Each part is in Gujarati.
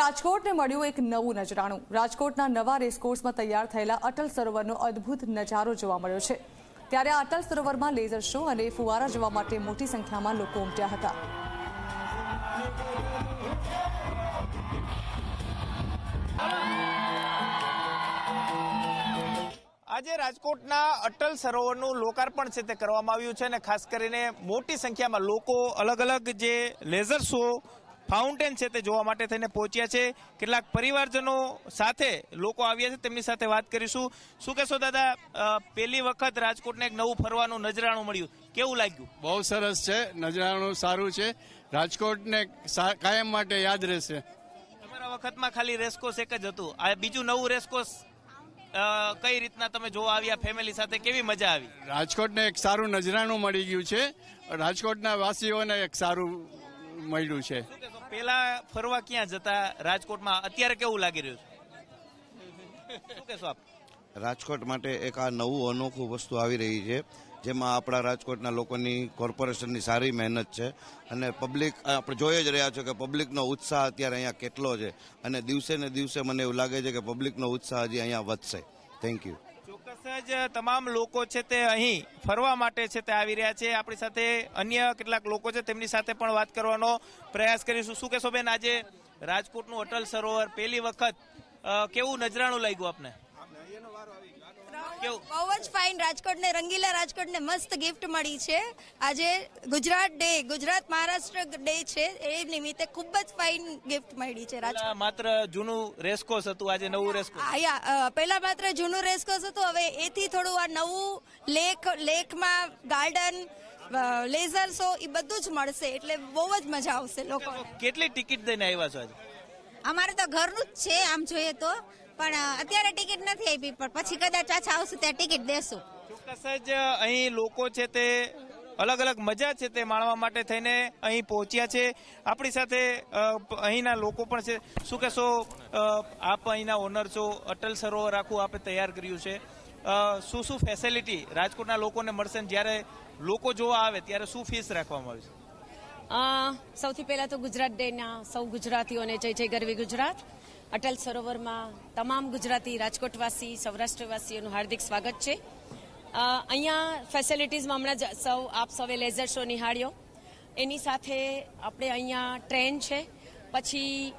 રાજકોટને મળ્યું એક નવું નજરાણું. રાજકોટના નવા રેસકોર્સમાં તૈયાર થયેલા અટલ સરોવરનો અદ્ભુત નજારો જોવા મળ્યો છે. ત્યારે અટલ સરોવરમાં લેઝર શો અને ફુવારા જોવા માટે મોટી સંખ્યામાં લોકો ઉમટ્યા હતા. આજે રાજકોટના અટલ સરોવરનું લોકાર્પણ છે તે કરવામાં આવ્યું છે અને ખાસ કરીને મોટી સંખ્યામાં લોકો અલગ અલગ જે લેઝર શો ફાઉન્ટેન છે તે જોવા માટે થઈને પહોંચ્યા છે. કેટલાક પરિવારજનો સાથે લોકો આવ્યા છે તેમની સાથે વાત કરીશું. શું કહેશો દાદા પહેલી વખત રાજકોટને એક નવું ફરવાનું નજરાણું મળ્યું. કેવું લાગ્યું? બહુ સરસ છે નજરાણું સારું છે. રાજકોટને કાયમ માટે યાદ રહેશે. તમારા વખતમાં ખાલી રેસકોસ એક જ હતું. આ બીજું નવું રેસકોસ કઈ રીતના તમે જોવા આવ્યા ફેમિલી સાથે કેવી મજા આવી? રાજકોટને એક સારું નજરાણું મળી ગયું છે. રાજકોટના વાસીઓને એક સારું મળ્યું છે? પેલા ફરવા ક્યાં જતા? રાજકોટમાં અત્યારે કેવું લાગી રહ્યું છે? શું કહેશો આપ? રાજકોટ માટે એક આ નવું અનોખું વસ્તુ આવી રહી છે, જેમાં આપણા રાજકોટના લોકોની કોર્પોરેશનની સારી મહેનત છે અને પબ્લિક, આપણે જોઈ જ રહ્યા છો કે પબ્લિકનો ઉત્સાહ અત્યારે અહીંયા કેટલો છે અને દિવસે ને દિવસે મને એવું લાગે છે કે પબ્લિકનો ઉત્સાહ હજી અહીંયા વધશે. થેન્ક યુ ચોક્કસ તમામ લોકો છે તે અહીં ફરવા માટે છે તે આવી રહ્યા છે. આપણી સાથે અન્ય કેટલાક લોકો છે તેમની સાથે પણ વાત કરવાનો પ્રયાસ કરીશું. શું કહેશો બેન, આજે રાજકોટનું અટલ સરોવર પહેલી વખત કેવું નજરાણું લાગ્યું આપને? કેવું બહુ જ ફાઇન રાજકોટને રંગીલા રાજકોટને મસ્ત ગિફ્ટ મળી છે. આજે ગુજરાત ડે ગુજરાત મહારાષ્ટ્ર ડે છે. એ નિમિત્તે ખૂબ જ ફાઇન ગિફ્ટ મળી છે રાજકોટ. માત્ર જૂનું રેસકોસ હતું આજે નવું રેસકોસ આયા પહેલા માત્ર જૂનું રેસકોર્સ હતું હવે એથી થોડું આ નવું લેક લેકમાં ગાર્ડન લેઝર શો એ બધું જ મળશે એટલે બહુ જ મજા આવશે લોકો કેટલી ટિકિટ દઈને આવ્યા છો આજે? અમારે તો ઘરનું જ છે આમ જોઈએ તો. પણ અત્યારે ટિકિટ નથી આપી પણ પછી કદાચ પાછા આવશું ત્યાં ટિકિટ દેશું. ચોક્કસ જ અહીં લોકો છે તે અલગ અલગ મજા છે તે માણવા માટે થઈને અહીં પહોંચ્યા છે. આપણી સાથે અહીંના લોકો પણ છે. શું કહેશો આપ અહીંના ઓનર છો અટલ સરોવર આખું આપે તૈયાર કર્યું છે. શું શું ફેસિલિટી રાજકોટના લોકોને મળશે ને જ્યારે લોકો જોવા આવે ત્યારે શું ફીસ રાખવામાં આવી છે? સૌથી પહેલા તો ગુજરાત ડેના સૌ ગુજરાતીઓને જય જય ગરવી ગુજરાત. અટલ સરોવરમાં તમામ ગુજરાતી રાજકોટવાસી, સૌરાષ્ટ્રવાસીઓનું હાર્દિક સ્વાગત છે. અહીંયા ફેસિલિટીઝમાં હમણાં જ સૌ, આપ સૌએ લેઝર શો નિહાળ્યો. એની સાથે આપણે અહીંયા ટ્રેન છે. પછી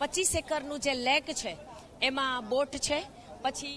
પચીસ એકરનું જે લેક છે, એમાં બોટ છે. પછી